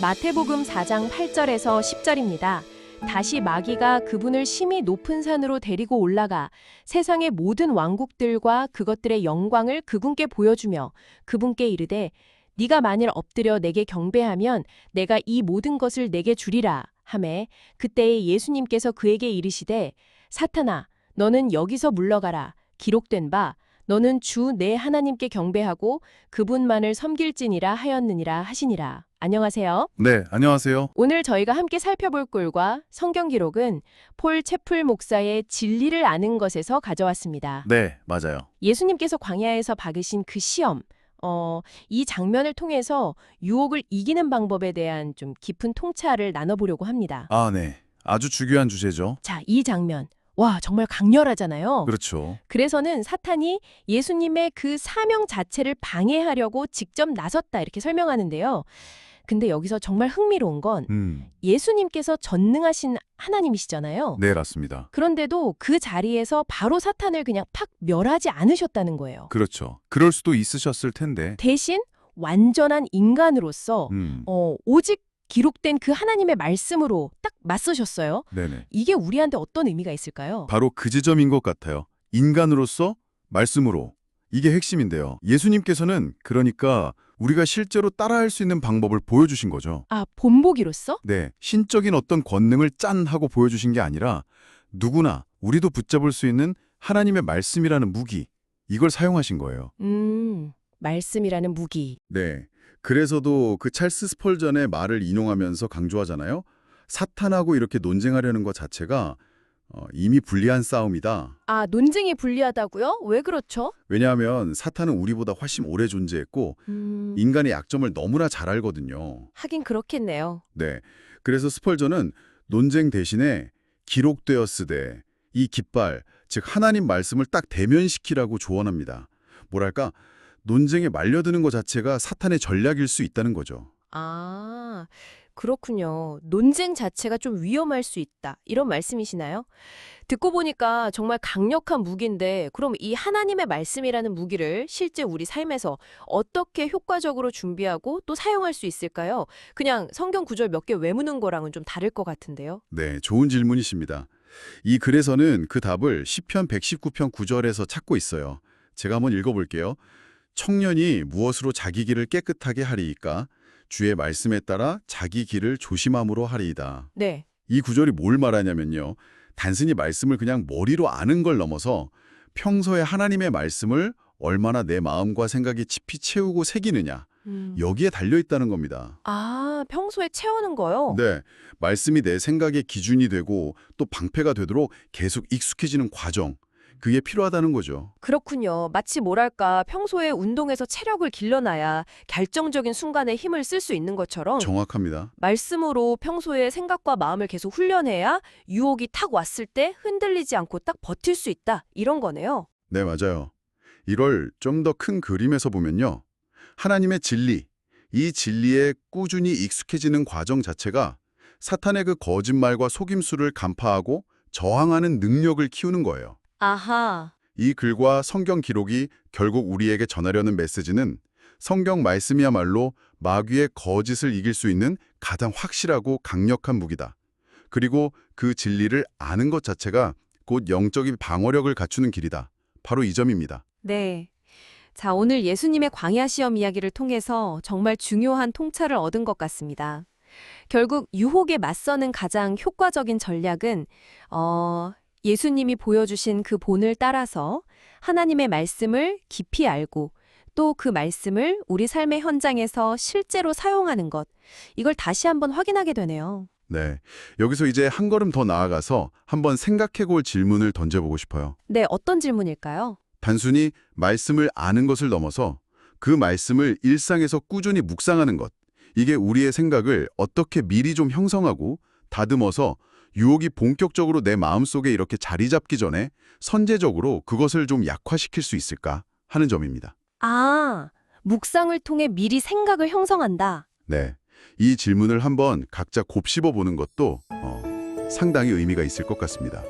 마태복음 4장 8절에서 10절입니다. 다시 마귀가 그분을 심히 높은 산으로 데리고 올라가 세상의 모든 왕국들과 그것들의 영광을 그분께 보여주며 그분께 이르되 네가 만일 엎드려 내게 경배하면 내가 이 모든 것을 내게 주리라 하매 그때에 예수님께서 그에게 이르시되 사탄아 너는 여기서 물러가라 기록된 바 너는 주 내 하나님께 경배하고 그분만을 섬길지니라 하였느니라 하시니라. 안녕하세요. 네, 안녕하세요. 오늘 저희가 함께 살펴볼 꿀과 성경 기록은 폴 채플 목사의 진리를 아는 것에서 가져왔습니다. 네, 맞아요. 예수님께서 광야에서 박으신 그 시험, 어, 이 장면을 통해서 유혹을 이기는 방법에 대한 좀 깊은 통찰을 나눠보려고 합니다. 아, 네. 아주 중요한 주제죠. 자, 이 장면. 와, 정말 강렬하잖아요. 그렇죠. 그래서는 사탄이 예수님의 그 사명 자체를 방해하려고 직접 나섰다 이렇게 설명하는데요. 근데 여기서 정말 흥미로운 건 음, 예수님께서 전능하신 하나님이시잖아요. 네, 맞습니다. 그런데도 그 자리에서 바로 사탄을 그냥 팍 멸하지 않으셨다는 거예요. 그렇죠. 그럴 수도 있으셨을 텐데. 대신 완전한 인간으로서 음, 어, 오직 기록된 그 하나님의 말씀으로 딱 맞서셨어요. 네네. 이게 우리한테 어떤 의미가 있을까요? 바로 그 지점인 것 같아요. 인간으로서 말씀으로. 이게 핵심인데요. 예수님께서는 그러니까 우리가 실제로 따라할 수 있는 방법을 보여주신 거죠. 아, 본보기로서? 네, 신적인 어떤 권능을 짠 하고 보여주신 게 아니라 누구나 우리도 붙잡을 수 있는 하나님의 말씀이라는 무기, 이걸 사용하신 거예요. 음, 말씀이라는 무기. 네. 그래서도 그 찰스 스펄전의 말을 인용하면서 강조하잖아요. 사탄하고 이렇게 논쟁하려는 것 자체가 어, 이미 불리한 싸움이다. 아, 논쟁이 불리하다고요? 왜 그렇죠? 왜냐하면 사탄은 우리보다 훨씬 오래 존재했고 음, 인간의 약점을 너무나 잘 알거든요. 하긴 그렇겠네요. 네. 그래서 스펄전은 논쟁 대신에 기록되었으되 이 깃발, 즉 하나님 말씀을 딱 대면시키라고 조언합니다. 뭐랄까? 논쟁에 말려드는 것 자체가 사탄의 전략일 수 있다는 거죠. 아, 그렇군요. 논쟁 자체가 좀 위험할 수 있다. 이런 말씀이시나요? 듣고 보니까 정말 강력한 무기인데, 그럼 이 하나님의 말씀이라는 무기를 실제 우리 삶에서 어떻게 효과적으로 준비하고 또 사용할 수 있을까요? 그냥 성경 구절 몇 개 외우는 거랑은 좀 다를 것 같은데요. 네, 좋은 질문이십니다. 이 글에서는 그 답을 시편 119편 9절에서 찾고 있어요. 제가 한번 읽어볼게요. 청년이 무엇으로 자기 길을 깨끗하게 하리이까? 주의 말씀에 따라 자기 길을 조심함으로 하리이다. 네. 이 구절이 뭘 말하냐면요. 단순히 말씀을 그냥 머리로 아는 걸 넘어서 평소에 하나님의 말씀을 얼마나 내 마음과 생각이 깊이 채우고 새기느냐. 음. 여기에 달려있다는 겁니다. 아, 평소에 채우는 거요? 네, 말씀이 내 생각의 기준이 되고 또 방패가 되도록 계속 익숙해지는 과정, 그게 필요하다는 거죠. 그렇군요. 마치 뭐랄까 평소에 운동에서 체력을 길러놔야 결정적인 순간에 힘을 쓸 수 있는 것처럼 정확합니다. 말씀으로 평소에 생각과 마음을 계속 훈련해야 유혹이 탁 왔을 때 흔들리지 않고 딱 버틸 수 있다. 이런 거네요. 네, 맞아요. 이걸 좀 더 큰 그림에서 보면요. 하나님의 진리, 이 진리에 꾸준히 익숙해지는 과정 자체가 사탄의 그 거짓말과 속임수를 간파하고 저항하는 능력을 키우는 거예요. 아하. 이 글과 성경 기록이 결국 우리에게 전하려는 메시지는 성경 말씀이야말로 마귀의 거짓을 이길 수 있는 가장 확실하고 강력한 무기다. 그리고 그 진리를 아는 것 자체가 곧 영적인 방어력을 갖추는 길이다. 바로 이 점입니다. 네. 자, 오늘 예수님의 광야 시험 이야기를 통해서 정말 중요한 통찰을 얻은 것 같습니다. 결국 유혹에 맞서는 가장 효과적인 전략은 어, 예수님이 보여주신 그 본을 따라서 하나님의 말씀을 깊이 알고 또 그 말씀을 우리 삶의 현장에서 실제로 사용하는 것. 이걸 다시 한번 확인하게 되네요. 네. 여기서 이제 한 걸음 더 나아가서 한번 생각해 볼 질문을 던져보고 싶어요. 네, 어떤 질문일까요? 단순히 말씀을 아는 것을 넘어서 그 말씀을 일상에서 꾸준히 묵상하는 것. 이게 우리의 생각을 어떻게 미리 좀 형성하고 다듬어서 유혹이 본격적으로 내 마음속에 이렇게 자리 잡기 전에 선제적으로 그것을 좀 약화시킬 수 있을까 하는 점입니다. 아, 묵상을 통해 미리 생각을 형성한다. 네. 이 질문을 한번 각자 곱씹어 보는 것도 어, 상당히 의미가 있을 것 같습니다.